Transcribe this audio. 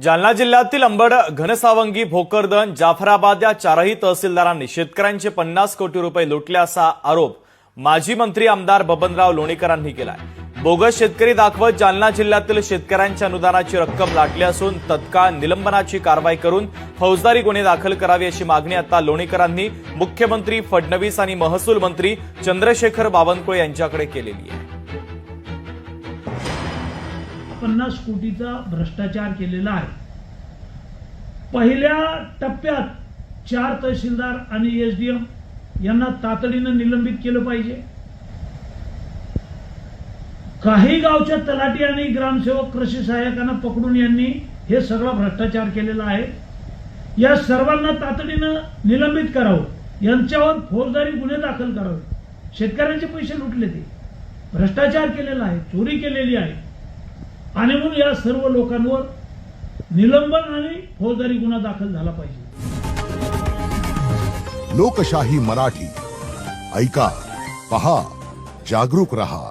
जालना जिल्ह्यातील अंबड घनसावंगी भोकरदन जाफराबाद या चारही तहसीलदारांनी शेतकऱ्यांचे पन्नास कोटी रुपये लुटले असा आरोप माजी मंत्री आमदार बबनराव लोणीकरांनी केलाय. बोगस शेतकरी दाखवत जालना जिल्ह्यातील शेतकऱ्यांच्या अनुदानाची रक्कम लाटली असून तत्काळ निलंबनाची कारवाई करून फौजदारी गुन्हे दाखल करावी अशी मागणी आता लोणीकरांनी मुख्यमंत्री फडणवीस आणि महसूल मंत्री चंद्रशेखर बावनकुळे यांच्याकडे केलेली आहे. पन्नास कोटीचा भ्रष्टाचार केलेला आहे. पहिल्या टप्प्यात चार तहसीलदार आणि एसडीएम यांना तातडीनं निलंबित केलं पाहिजे. काही गावच्या तलाठी आणि ग्रामसेवक कृषी सहाय्यकांना पकडून यांनी हे सगळा भ्रष्टाचार केलेला आहे. या सर्वांना तातडीनं निलंबित करावं. यांच्यावर फौजदारी गुन्हे दाखल करावे. शेतकऱ्यांचे पैसे लुटले ते. भ्रष्टाचार केलेला आहे चोरी केलेली आहे. आणि म्हणून या सर्व लोकांवर निलंबन आणि फौजदारी गुन्हा दाखल झाला पाहिजे. लोकशाही मराठी. ऐका पहा जागरूक रहा.